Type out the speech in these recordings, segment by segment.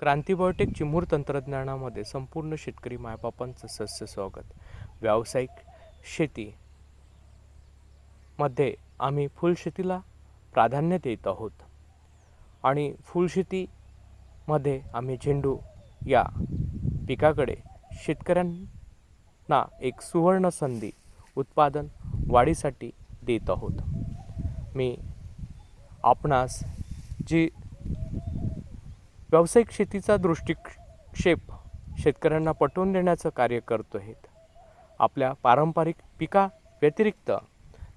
क्रांतीबायोटेक चिमूर तंत्रज्ञानामध्ये संपूर्ण शेतकरी मायबापांचं सस्य स्वागत. व्यावसायिक शेती मध्ये आम्ही फुलशेतीला प्राधान्य देत आहोत. आणि फुलशेतीमध्ये आम्ही झेंडू या पिकाकडे शेतकऱ्यांना एक सुवर्ण संधी उत्पादन वाढीसाठी देत आहोत. मी आपणास जी व्यावसायिक शेतीचा दृष्टिक्षेप शेतकऱ्यांना पटवून देण्याचं कार्य करतो आहेत आपल्या पारंपरिक पिका व्यतिरिक्त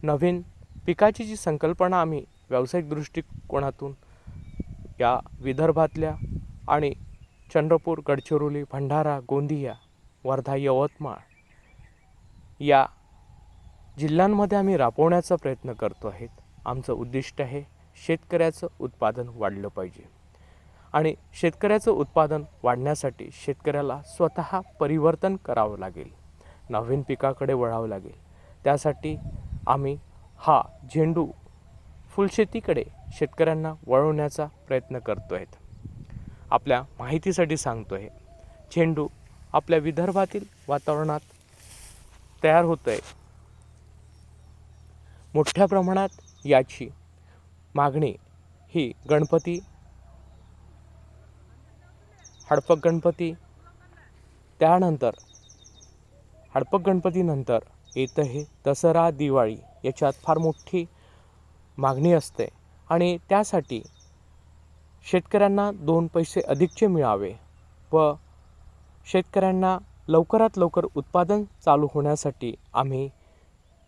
नवीन पिकाची जी संकल्पना आम्ही व्यावसायिक दृष्टिकोनातून या विदर्भातल्या आणि चंद्रपूर गडचिरोली भंडारा गोंदिया वर्धा यवतमाळ या जिल्ह्यांमध्ये आम्ही राबवण्याचा प्रयत्न करतो आहेत आमचं उद्दिष्ट आहे शेतकऱ्याचं उत्पादन वाढलं पाहिजे. आणि शेतकऱ्याचं उत्पादन वाढण्यासाठी शेतकऱ्याला स्वतः परिवर्तन करावं लागेल. नवीन पिकाकडे वळावं लागेल. त्यासाठी आम्ही हा झेंडू फुलशेतीकडे शेतकऱ्यांना वळवण्याचा प्रयत्न करतो आहेत आपल्या माहितीसाठी सांगतो आहे झेंडू आपल्या विदर्भातील वातावरणात तयार होतो आहे मोठ्या प्रमाणात याची मागणी ही गणपती हडपक गणपती. त्यानंतर हडपक गणपतीनंतर येतं हे दसरा दिवाळी याच्यात फार मोठी मागणी असते. आणि त्यासाठी शेतकऱ्यांना दोन पैसे अधिकचे मिळावे व शेतकऱ्यांना लवकरात लवकर उत्पादन चालू होण्यासाठी आम्ही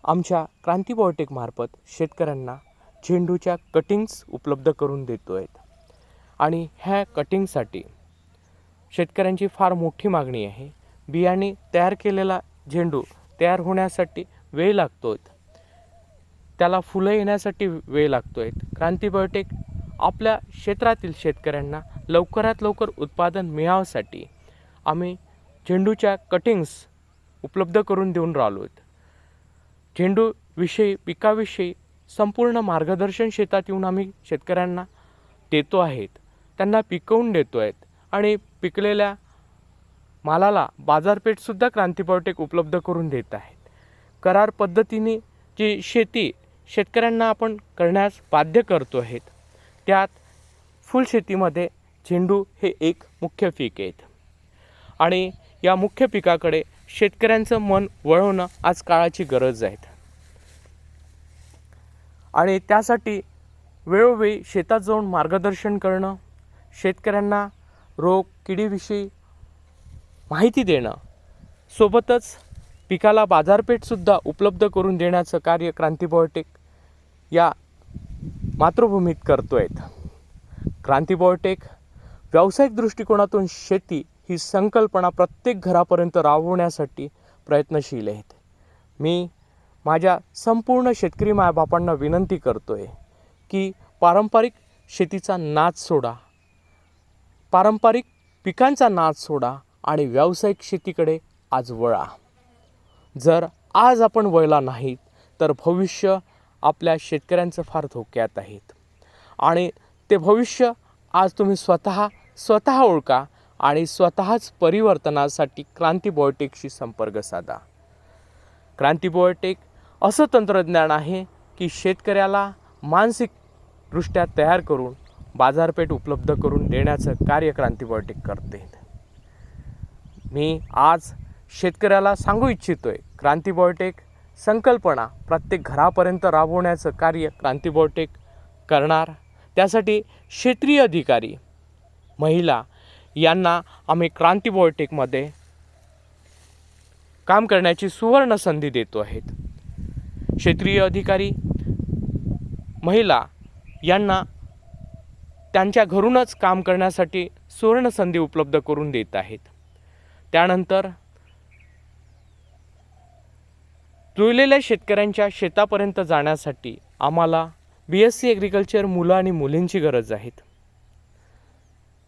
आमच्या क्रांती बॉयोटेकमार्फत शेतकऱ्यांना झेंडूच्या कटिंग्स उपलब्ध करून देतो आहेत आणि ह्या कटिंगसाठी शेतकऱ्यांची फार मोठी मागणी आहे. बियाणे तयार केलेला झेंडू तयार होण्यासाठी वेळ लागतो आहे त्याला फुलं येण्यासाठी वेळ लागतो आहे क्रांती बायोटेक आपल्या क्षेत्रातील शेतकऱ्यांना लवकरात लवकर उत्पादन मिळावसाठी आम्ही झेंडूच्या कटिंग्स उपलब्ध करून देऊन राहिलो आहेत झेंडूविषयी पिकाविषयी संपूर्ण मार्गदर्शन शेतात येऊन आम्ही शेतकऱ्यांना देतो आहेत. त्यांना पिकवून देतो आहेत आणि पिकलेल्या मालाला बाजारपेठसुद्धा क्रांती उपलब्ध करून देत आहेत. करार पद्धतीने जी शेती शेतकऱ्यांना आपण करण्यास बाध्य करतो आहेत त्यात फुलशेतीमध्ये झेंडू हे एक मुख्य पीक आहेत. आणि या मुख्य पिकाकडे शेतकऱ्यांचं मन वळवणं आज काळाची गरज आहे. आणि त्यासाठी वेळोवेळी शेतात जाऊन मार्गदर्शन करणं शेतकऱ्यांना रोग किडीविषयी माहिती देणं. सोबतच पिकाला बाजारपेठसुद्धा उपलब्ध करून देण्याचं कार्य क्रांती बायोटेक या मातृभूमीत करतो आहेत क्रांती बायोटेक व्यावसायिक दृष्टिकोनातून शेती ही संकल्पना प्रत्येक घरापर्यंत राबवण्यासाठी प्रयत्नशील आहेत. मी माझ्या संपूर्ण शेतकरी मायबापांना विनंती करतो आहे की पारंपरिक शेतीचा नाच सोडा. पारंपरिक पिकांचा नाच सोडा आणि व्यावसायिक शेतीकडे आज वळा. जर आज आपण वळला नाहीत तर भविष्य आपल्या शेतकऱ्यांचं फार धोक्यात आहेत. आणि ते भविष्य आज तुम्ही स्वतः स्वतः ओळखा आणि स्वतःच परिवर्तनासाठी क्रांती बॉयोटेकशी संपर्क साधा. क्रांती बॉयोटेक असं तंत्रज्ञान आहे की शेतकऱ्याला मानसिकदृष्ट्या तयार करून बाजारपेठ उपलब्ध करून देण्याचं कार्य क्रांती करते. मी आज शेतकऱ्याला सांगू इच्छितो आहे क्रांती बायोटेक संकल्पना प्रत्येक घरापर्यंत राबवण्याचं कार्य क्रांती बायोटेक करणार. त्यासाठी क्षेत्रीय अधिकारी महिला यांना आम्ही क्रांती बायोटेकमध्ये काम करण्याची सुवर्ण संधी देतो आहेत. क्षेत्रीय अधिकारी महिला यांना त्यांच्या घरूनच काम करण्यासाठी सुवर्ण संधी उपलब्ध करून देत आहेत. त्यानंतर जुळलेल्या शेतकऱ्यांच्या शेतापर्यंत जाण्यासाठी आम्हाला बी एस सी ॲग्रिकल्चर मुलं आणि मुलींची गरज आहेत.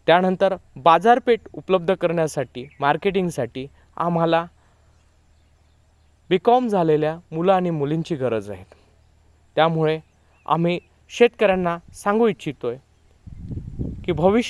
त्यानंतर बाजारपेठ उपलब्ध करण्यासाठी मार्केटिंगसाठी आम्हाला बी कॉम झालेल्या मुलं आणि मुलींची गरज आहे त्यामुळे आम्ही शेतकऱ्यांना सांगू इच्छितो आहे की भविष्य